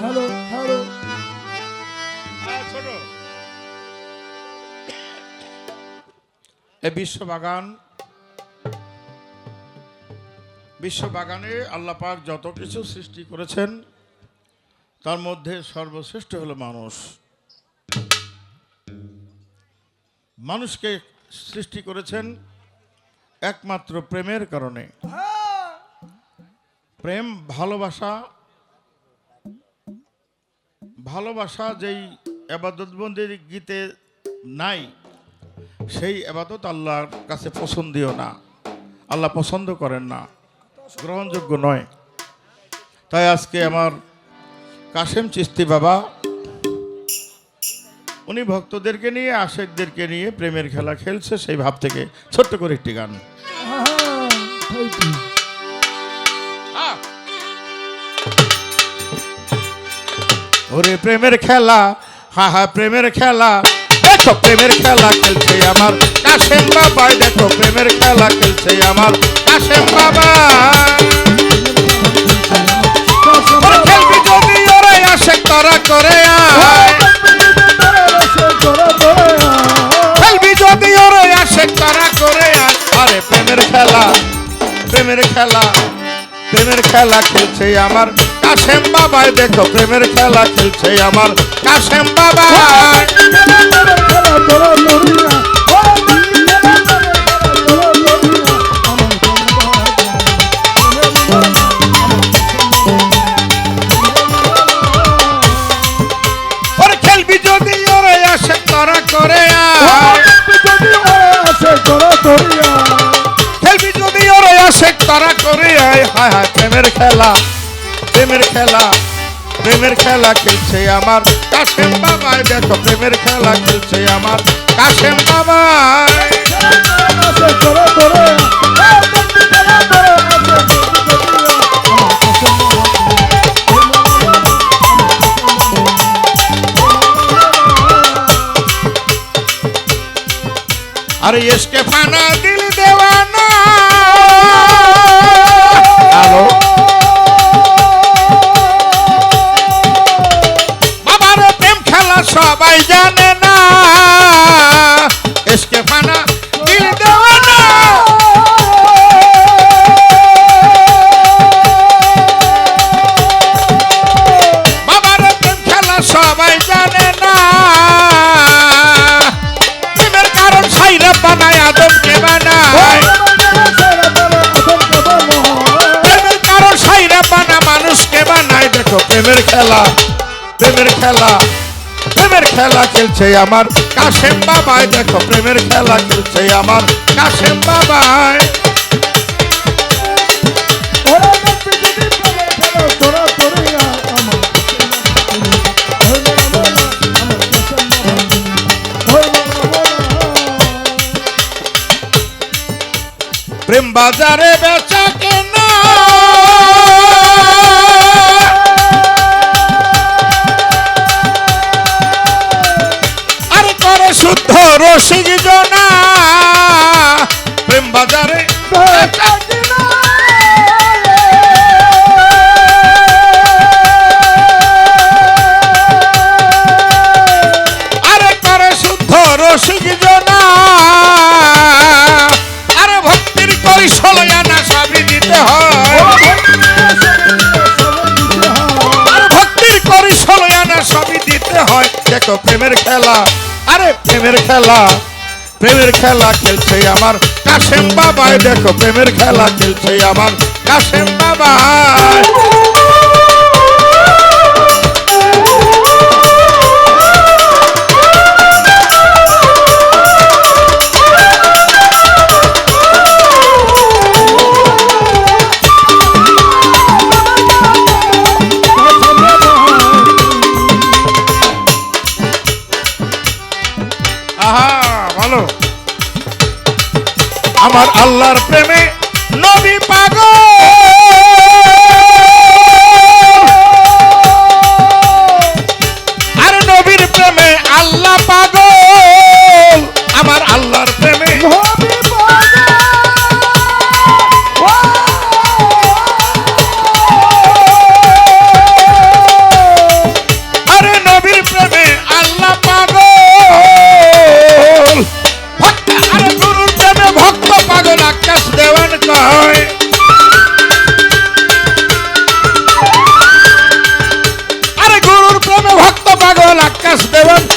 Hello hello. ছোট। এই বিশ্ব বাগান বিশ্ব বাগানে আল্লাহ পাক যত কিছু সৃষ্টি করেছেন তার মধ্যে সর্বশ্রেষ্ঠ হলো মানুষ। মানুষকে সৃষ্টি করেছেন একমাত্র প্রেমের কারণে। প্রেম ভালোবাসা ভালোবাসা যেই আবাদতবন্দির গীতে নাই সেই আবাদত আল্লাহর কাছে পছন্দীয় না। আল্লাহ পছন্দ করেন না। গ্রহণযোগ্য নয়। তাই আজকে আমার কাশেম চিস্তি বাবা উনি ভক্তদেরকে নিয়ে আশেকদেরকে নিয়ে প্রেমের খেলা খেলছে সেই ভাব থেকে। ছোট্ট করে একটি গান। ওরে প্রেমের খেলা, হা হা, প্রেমের খেলা। দেখো প্রেমের খেলা খেলছে আমার। কাশেম বাবা দেখো প্রেমের খেলা খেলছে আমার। কাশেম বাবা। করে আরে প্রেমের খেলা প্রেমের খেলা প্রেমের খেলা খেলছে আমার। কাশেম বাবাই, দেখো প্রেমের খেলা খেলছে আমার। কাশেম বাবা খেলবি যদি, ওরে আসে তারা করে আয়। হায় হায়, প্রেমের খেলা। প্রেমের খেলা প্রেমের খেলা খেলছে আমার কাশেম বাবাই দেখো প্রেমের খেলা খেলছে আমার কাশেম বাবাই अरे इसके पाना दिल देवाना প্রেমের খেলা প্রেমের খেলা প্রেমের খেলা খেলছে আমার। কাশেম বাবাই, দেখো প্রেমের খেলা খেলছে আমার। কাশেম বাবাই। প্রেম বাজারে বেচা করে শুদ্ধ রসিক জনা। প্রেম বাজারে। দেখো প্রেমের খেলা। আরে, প্রেমের খেলা। প্রেমের খেলা খেলছে আমার। কাশেম বাবাই, দেখো, প্রেমের খেলা খেলছে আমার। কাশেম বাবাই। আমার আল্লাহর প্রেমে নবী পাগল।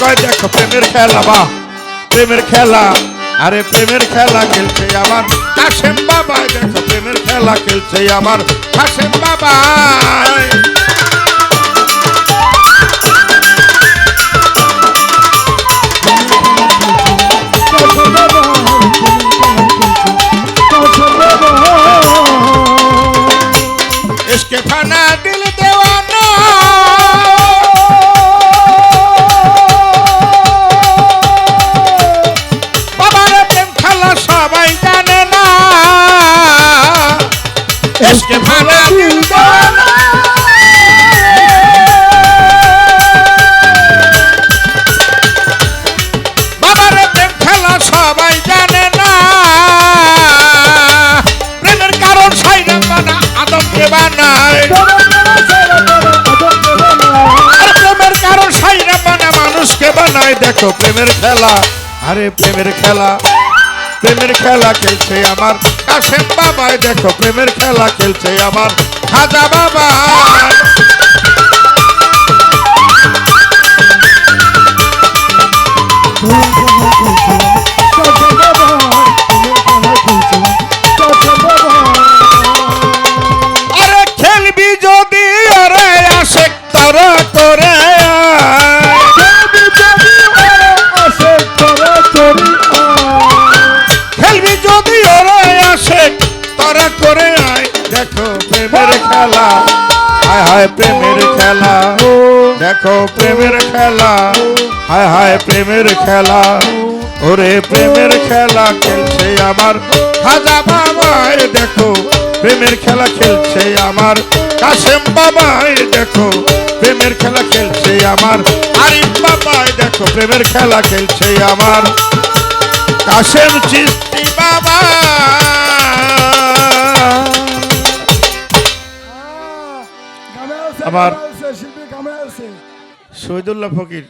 কয় দেখো, প্রেমের খেলা বা? প্রেমের খেলা, আরে প্রেমের খেলা খেলছে আমার হাসেম বাবা দেখো, প্রেমের খেলা খেলছে আমার হাসেম বাবা দেখো প্রেমের খেলা। আরে প্রেমের খেলা। প্রেমের খেলা খেলছে আমার কাশেম বাবায় দেখো প্রেমের খেলা খেলছে আমার খাজা বাবা আরে খেলা। হায় হায় প্রেমের খেলা। দেখো প্রেমের খেলা। হায় হায় প্রেমের খেলা। ওরে প্রেমের খেলা খেলছে আমার। খাজা বাবায় দেখো, প্রেমের খেলা খেলছে আমার। কাশেম বাবায় দেখো, প্রেমের খেলা খেলছে আমার। আরিফ বাবায় দেখো, প্রেমের খেলা খেলছে আমার। কাশেম চিস্তি বাবা। আছে শহীদুল্লাহ ফকির